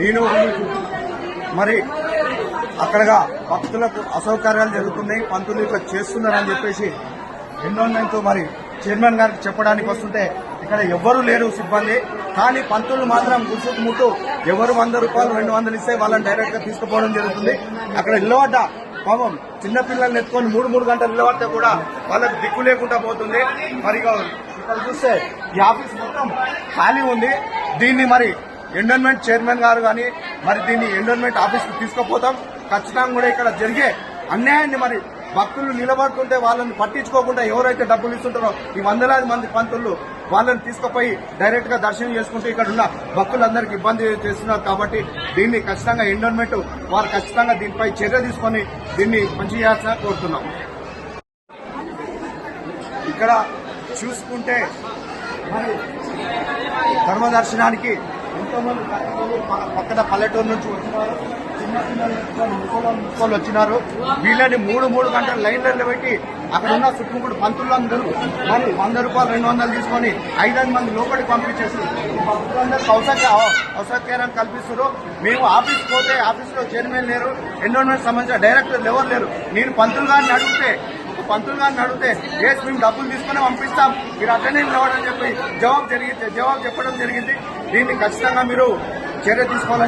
నేను మరి అక్కడగా భక్తులకు అసౌకర్యాలు జరుగుతున్నాయి పంతులు ఇట్లా చేస్తున్నారని చెప్పేసి ఎన్రోల్మెంట్ మరి చైర్మన్ గారికి చెప్పడానికి వస్తుంటే ఇక్కడ ఎవ్వరూ లేరు సిబ్బంది. కానీ పంతులు మాత్రం గుర్తుకు ముట్టు ఎవరు వంద రూపాయలు రెండు వందలు ఇస్తే వాళ్ళని డైరెక్ట్గా తీసుకుపోవడం జరుగుతుంది. అక్కడ నిలబడ్డ పాపం చిన్నపిల్లల్ని ఎత్తుకొని మూడు మూడు గంటలు నిలబడితే కూడా వాళ్ళకి దిక్కు లేకుండా పోతుంది. మరి ఇక్కడ చూస్తే ఈ ఆఫీస్ మొత్తం ఖాళీ ఉంది. దీన్ని మరి ఎండోన్మెంట్ చైర్మన్ గారు కానీ మరి దీన్ని ఎండోన్మెంట్ ఆఫీస్కు తీసుకుపోతాం. ఖచ్చితంగా కూడా ఇక్కడ జరిగే అన్యాయాన్ని మరి భక్తులు నిలబడుతుంటే వాళ్ళని పట్టించుకోకుండా ఎవరైతే డబ్బులు ఇస్తుంటారో ఈ వందలాది మంది పంతులు వాళ్ళని తీసుకుపోయి డైరెక్ట్గా దర్శనం చేసుకుంటూ ఇక్కడ ఉన్న భక్తులందరికీ ఇబ్బంది చేస్తున్నారు కాబట్టి దీన్ని ఖచ్చితంగా ఎండోన్మెంట్ వారు ఖచ్చితంగా దీనిపై చర్య తీసుకొని దీన్ని మంచి చేయాల్సిన కోరుతున్నాం. ఇక్కడ చూసుకుంటే మరి ధర్మ దర్శనానికి ఎంతోమంది పక్కన పల్లెటూరు నుంచి వచ్చినారు. చిన్న చిన్న ఎత్తుకొని ముసలోళ్ళు వచ్చినారు. వీళ్ళని మూడు మూడు గంటల లైన్లలో పెట్టి అక్కడ ఉన్న చుట్టుముడు పంతులందరూ మరి వంద రూపాయలు రెండు వందలు తీసుకొని ఐదారు మంది లోపలికి పంపించేసి ఈ భక్తులందరికీ అవసర కల్పిస్తారు మేము ఆఫీస్ పోతే ఆఫీస్లో చైర్మన్ లేరు ఎన్నోన్మెంట్ సంబంధించిన డైరెక్టర్లు ఎవరు లేరు. నేను పంతులు గారిని అడిగితే పంతులు గారిని అడిగితే ఏస్ మేము డబ్బులు తీసుకుని పంపిస్తాం మీరు అటెండే నిలవడని చెప్పి జవాబు జరిగింది జవాబు చెప్పడం జరిగింది. దీన్ని ఖచ్చితంగా మీరు చర్య తీసుకోవాలని